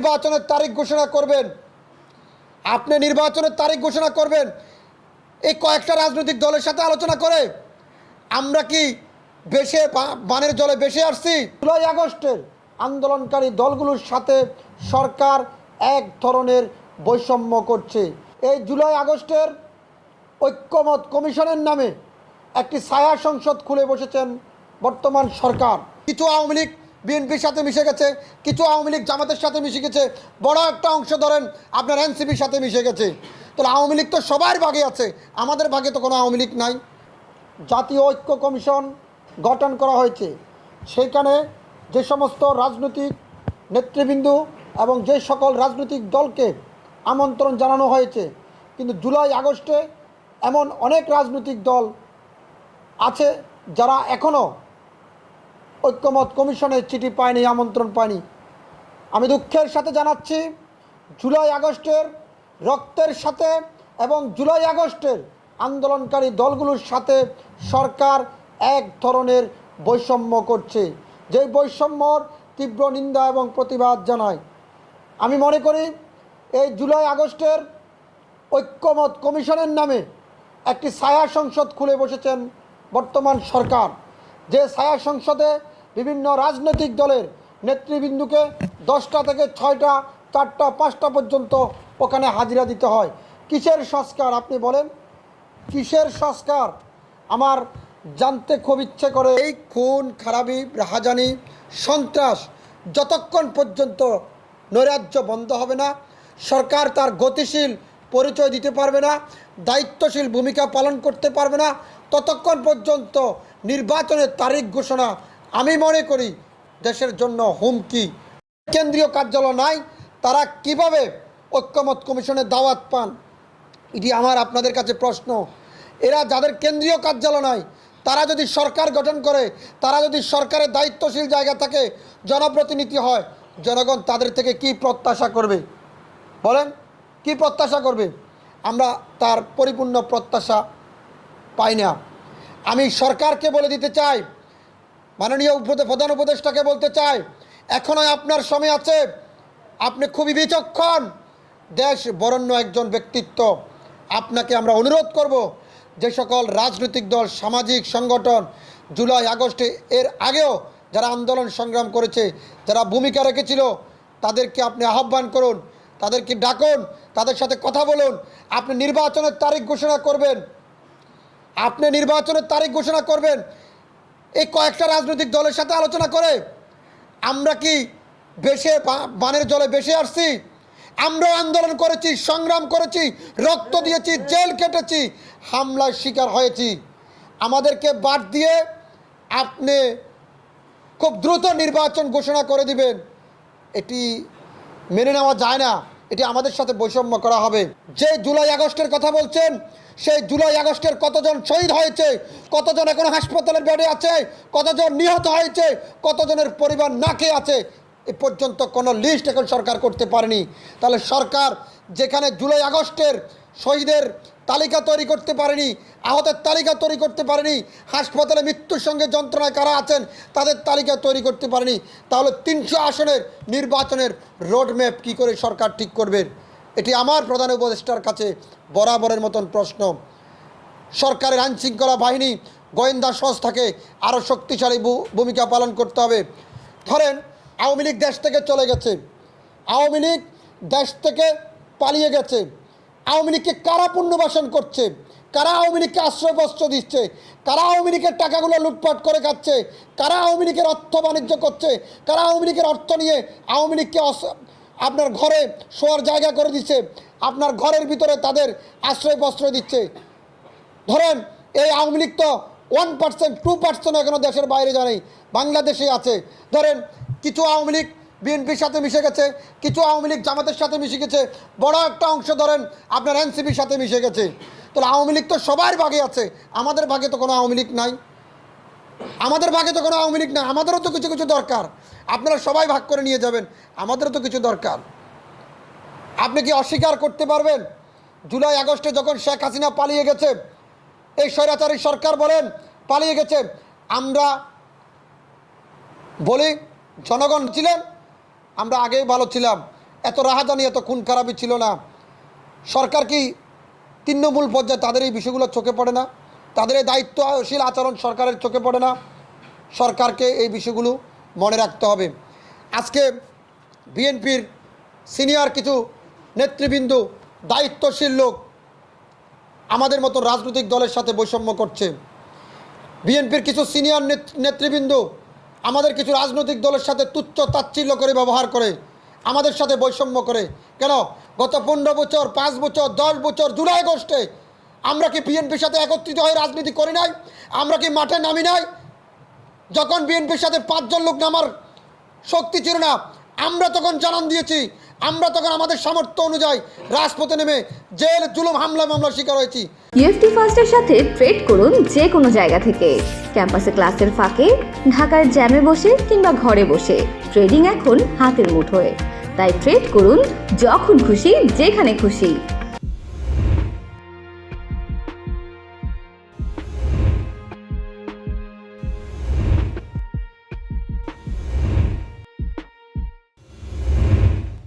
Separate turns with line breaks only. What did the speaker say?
নির্বাচনের তারিখ ঘোষণা করবেন। আপনি নির্বাচনের তারিখ ঘোষণা করবেন। এই কয়েকটা রাজনৈতিক দলের সাথে আলোচনা করে আমরা কি বেশে বানের জলে বেশে আসছি? জুলাই আগস্টের আন্দোলনকারী দলগুলোর সাথে সরকার এক ধরনের বৈষম্য করছে। এই জুলাই আগস্টের ঐক্যমত কমিশনের নামে একটি ছায়া সংসদ খুলে বসেছেন বর্তমান সরকার। কিছু আওয়ামী লীগ বিএনপির সাথে মিশে গেছে, কিছু আওয়ামী লীগ জামাতের সাথে মিশে গেছে, বড় একটা অংশ ধরেন আপনার এনসিপির সাথে মিশে গেছে। তাহলে আওয়ামী লীগ তো সবার ভাগে আছে, আমাদের ভাগে তো কোনো আওয়ামী লীগ নাই। জাতীয় ঐক্য কমিশন গঠন করা হয়েছে, সেইখানে যে সমস্ত রাজনৈতিক নেতৃবৃন্দ এবং যে সকল রাজনৈতিক দলকে আমন্ত্রণ জানানো হয়েছে, কিন্তু জুলাই, আগস্টে এমন অনেক রাজনৈতিক দল আছে যারা এখনও ঐক্যমত কমিশনের চিঠি পায়নি আমন্ত্রণ পায়নি আমি দুঃখের সাথে জানাচ্ছি, জুলাই আগস্টের রক্তের সাথে এবং জুলাই আগস্টের আন্দোলনকারী দলগুলোর সাথে সরকার এক ধরনের বৈষম্য করছে। যেই বৈষম্যর তীব্র নিন্দা এবং প্রতিবাদ জানায় আমি মনে করি, এই জুলাই আগস্টের ঐক্যমত কমিশনের নামে একটি ছায়া সংসদ খুলে বসেছেন বর্তমান সরকার। যে ছায়া সংসদে বিভিন্ন রাজনৈতিক দলের নেতৃবৃন্দুকে দশটা থেকে ছয়টা, চারটা, পাঁচটা পর্যন্ত ওখানে হাজিরা দিতে হয়। কিসের সংস্কার আপনি বলেন? কিসের সংস্কার? আমার জানতে খুব ইচ্ছে করে এই খুন, খারাপি, রাহাজানি, সন্ত্রাস যতক্ষণ পর্যন্ত নৈরাজ্য বন্ধ হবে না, সরকার তার গতিশীল পরিচয় দিতে পারবে না, দায়িত্বশীল ভূমিকা পালন করতে পারবে না ততক্ষণ পর্যন্ত নির্বাচনের তারিখ ঘোষণা আমি মনে করি দেশের জন্য হুমকি। কেন্দ্রীয় কার্যালয় নাই, তারা কীভাবে ঐক্যমত কমিশনের দাওয়াত পান? এটি আমার আপনাদের কাছে প্রশ্ন। এরা যাদের কেন্দ্রীয় কার্যালয় নাই, তারা যদি সরকার গঠন করে, তারা যদি সরকারের দায়িত্বশীল জায়গা থাকে, জনপ্রতিনিধি হয়, জনগণ তাদের থেকে কি প্রত্যাশা করবে? বলেন, কি প্রত্যাশা করবে? আমরা তার পরিপূর্ণ প্রত্যাশা পাই না। আমি সরকারকে বলে দিতে চাই, মাননীয় প্রধান উপদেষ্টাকে বলতে চাই এখনও আপনার সময় আছে। আপনি খুবই বিচক্ষণ। দেশ বরণ্য একজন ব্যক্তিত্ব। আপনাকে আমরা অনুরোধ করব, যে সকল রাজনৈতিক দল, সামাজিক সংগঠন, জুলাই, আগস্টে এর আগেও যারা আন্দোলন সংগ্রাম করেছে, যারা ভূমিকা রেখেছিল, তাদেরকে আপনি আহ্বান করুন, তাদেরকে ডাকুন, তাদের সাথে কথা বলুন। আপনি নির্বাচনের তারিখ ঘোষণা করবেন। আপনি নির্বাচনের তারিখ ঘোষণা করবেন, এই কয়েকটা রাজনৈতিক দলের সাথে আলোচনা করে আমরা কি বেশে বানের জলে বেশে আসছি? আমরাও আন্দোলন করেছি, সংগ্রাম করেছি, রক্ত দিয়েছি, জেল কেটেছি হামলার শিকার হয়েছি। আমাদেরকে বাদ দিয়ে আপনি খুব দ্রুত নির্বাচন ঘোষণা করে দিবেন। এটি মেনে নেওয়া যায় না। এটি আমাদের সাথে বৈষম্য করা হবে। যে জুলাই আগস্টের কথা বলছেন, সেই জুলাই আগস্টের কতজন শহীদ হয়েছে, কতজন এখন হাসপাতালের বেডে আছে, কতজন নিহত হয়েছে, কতজনের পরিবার না খেয়ে আছে, এ পর্যন্ত কোনো লিস্ট এখন সরকার করতে পারেনি। তাহলে সরকার যেখানে জুলাই আগস্টের শহীদের তালিকা তৈরি করতে পারেনি, আহতের তালিকা তৈরি করতে পারেনি, হাসপাতালে মৃত্যুর সঙ্গে যন্ত্রণায় কারা আছেন তাদের তালিকা তৈরি করতে পারেনি। তাহলে তিনশো আসনের নির্বাচনের রোডম্যাপ কী করে সরকার ঠিক করবেন এটি আমার প্রধান উপদেষ্টার কাছে বরাবরের মতন প্রশ্ন। সরকারের আইনশৃঙ্খলা বাহিনী, গোয়েন্দা সংস্থাকে আরও শক্তিশালী ভূমিকা পালন করতে হবে। ধরেন, আওয়ামী লীগ দেশ থেকে চলে গেছে। আওয়ামী লীগ দেশ থেকে পালিয়ে গেছে। আওয়ামী লীগকে কারা পুনর্বাসন করছে? কারা আওয়ামী লীগকে আশ্রয় বস্ত্র দিচ্ছে? কারা আওয়ামী লীগের টাকাগুলো লুটপাট করে খাচ্ছে? কারা আওয়ামী লীগের অর্থ বাণিজ্য করছে? কারা আওয়ামী লীগের অর্থ নিয়ে আওয়ামী লীগকে আপনার ঘরে শোয়ার জায়গা করে দিচ্ছে? আপনার ঘরের ভিতরে তাদের আশ্রয় বস্ত্র দিচ্ছে? ধরেন, এই আওয়ামী লীগ তো ওয়ান পার্সেন্ট টু পার্সেন্ট এখনও দেশের বাইরে জানেই বাংলাদেশে আছে। ধরেন, কিছু আওয়ামী লীগ বিএনপির সাথে মিশে গেছে, কিছু আওয়ামী লীগ জামাতের সাথে মিশে গেছে, বড় একটা অংশ ধরেন আপনার এনসিপির সাথে মিশে গেছে। তাহলে আওয়ামী লীগ তো সবার ভাগে আছে, আমাদের ভাগে তো কোনো আওয়ামী লীগ নাই। আমাদের ভাগে তো কোনো আওয়ামী লীগ নাই, আমাদেরও তো কিছু কিছু দরকার। আপনারা সবাই ভাগ করে নিয়ে যাবেন, আমাদেরও তো কিছু দরকার। আপনি কি অস্বীকার করতে পারবেন? জুলাই, আগস্টে যখন শেখ হাসিনা পালিয়ে গেছে, এই স্বৈরাচারী সরকার বলেন, পালিয়ে গেছে। আমরা বলি, জনগণ ছিলেন আমরা আগেই ভালো ছিলাম। এত রাহাজানি, এত খুন খারাপই ছিল না। সরকার কি তৃণমূল পর্যায়ে তাদের এই বিষয়গুলো চোখে পড়ে না? তাদের এই দায়িত্বশীল আচরণ সরকারের চোখে পড়ে না? সরকারকে এই বিষয়গুলো মনে রাখতে হবে। আজকে বিএনপির সিনিয়র কিছু নেতৃবৃন্দ, দায়িত্বশীল লোক আমাদের মতো রাজনৈতিক দলের সাথে বৈষম্য করছে। বিএনপির কিছু সিনিয়র নেত- নেতৃবৃন্দ আমাদের কিছু রাজনৈতিক দলের সাথে তুচ্ছ তাচ্ছিল্য করে ব্যবহার করে, আমাদের সাথে বৈষম্য করে। কেন? গত পনেরো বছর, পাঁচ বছর, দশ বছর জুলাই আগস্টে আমরা কি বিএনপির সাথে একত্রিত হয়ে রাজনীতি করি নাই? আমরা কি মাঠে নামি নাই? যখন বিএনপির সাথে পাঁচজন লোক নামার শক্তি ছিল না, আমরা তখন জানান দিয়েছি আমরা তখন আমাদের সামর্থ্য অনুযায়ী রাজপথে নেমে জেল, জুলুম, হামলা, মামলার শিকার হয়েছি।
ইউএফটি ফার্স্টের সাথে ট্রেড করুন যে কোনো জায়গা থেকে। ক্যাম্পাসে ক্লাসের ফাঁকে, ঢাকার জ্যামে বসে কিংবা ঘরে বসে। ট্রেডিং এখন হাতের মুঠোয়। তাই ট্রেড করুন যখন খুশি, যেখানে খুশি।